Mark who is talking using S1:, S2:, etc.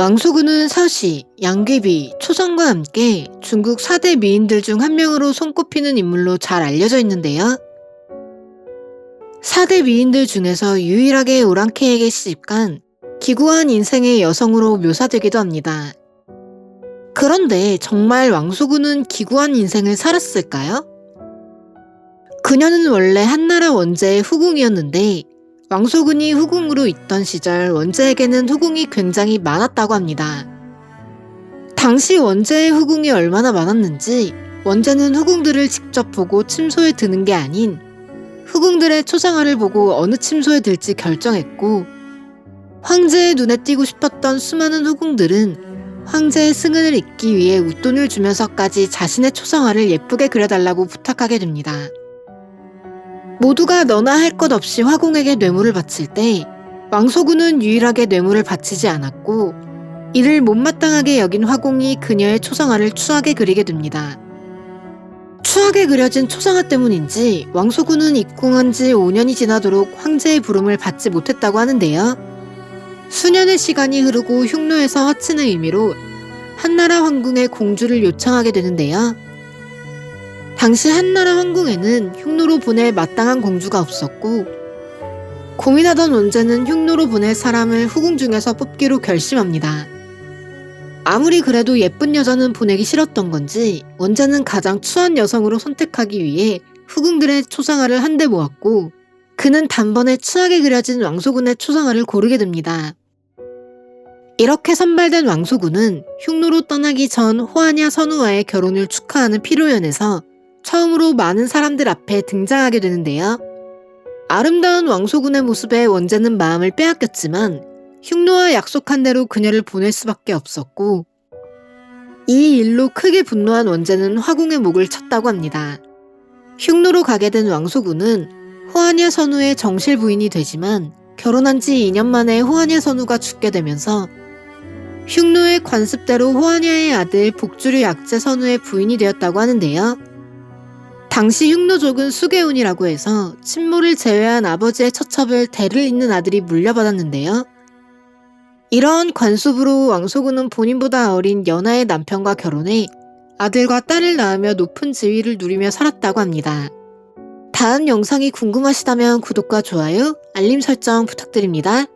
S1: 왕소군은 서시, 양귀비, 초성과 함께 중국 4대 미인들 중 한 명으로 손꼽히는 인물로 잘 알려져 있는데요. 4대 미인들 중에서 유일하게 오랑캐에게 시집간 기구한 인생의 여성으로 묘사되기도 합니다. 그런데 정말 왕소군은 기구한 인생을 살았을까요? 그녀는 원래 한나라 원제의 후궁이었는데 왕소군이 후궁으로 있던 시절 원제에게는 후궁이 굉장히 많았다고 합니다. 당시 원제의 후궁이 얼마나 많았는지 원제는 후궁들을 직접 보고 침소에 드는 게 아닌 후궁들의 초상화를 보고 어느 침소에 들지 결정했고 황제의 눈에 띄고 싶었던 수많은 후궁들은 황제의 승은을 잇기 위해 웃돈을 주면서까지 자신의 초상화를 예쁘게 그려달라고 부탁하게 됩니다. 모두가 너나 할 것 없이 화공에게 뇌물을 바칠 때 왕소군은 유일하게 뇌물을 바치지 않았고 이를 못마땅하게 여긴 화공이 그녀의 초상화를 추하게 그리게 됩니다. 추하게 그려진 초상화 때문인지 왕소군은 입궁한 지 5년이 지나도록 황제의 부름을 받지 못했다고 하는데요. 수년의 시간이 흐르고 흉노에서 화친의 의미로 한나라 황궁의 공주를 요청하게 되는데요. 당시 한나라 황궁에는 보낼 마땅한 공주가 없었고 고민하던 원제는 흉노로 보낼 사람을 후궁 중에서 뽑기로 결심합니다. 아무리 그래도 예쁜 여자는 보내기 싫었던 건지 원제는 가장 추한 여성으로 선택하기 위해 후궁들의 초상화를 한데 모았고 그는 단번에 추하게 그려진 왕소군의 초상화를 고르게 됩니다. 이렇게 선발된 왕소군은 흉노로 떠나기 전 호하냐 선우와의 결혼을 축하하는 피로연에서 처음으로 많은 사람들 앞에 등장하게 되는데요. 아름다운 왕소군의 모습에 원제는 마음을 빼앗겼지만 흉노와 약속한 대로 그녀를 보낼 수밖에 없었고 이 일로 크게 분노한 원제는 화궁의 목을 쳤다고 합니다. 흉노로 가게 된 왕소군은 호하냐 선우의 정실 부인이 되지만 결혼한 지 2년 만에 호하냐 선우가 죽게 되면서 흉노의 관습대로 호하냐의 아들 복주류 약제 선우의 부인이 되었다고 하는데요. 당시 흉노족은 수계운이라고 해서 친모를 제외한 아버지의 처첩을 대를 잇는 아들이 물려받았는데요. 이러한 관습으로 왕소군은 본인보다 어린 연하의 남편과 결혼해 아들과 딸을 낳으며 높은 지위를 누리며 살았다고 합니다. 다음 영상이 궁금하시다면 구독과 좋아요, 알림 설정 부탁드립니다.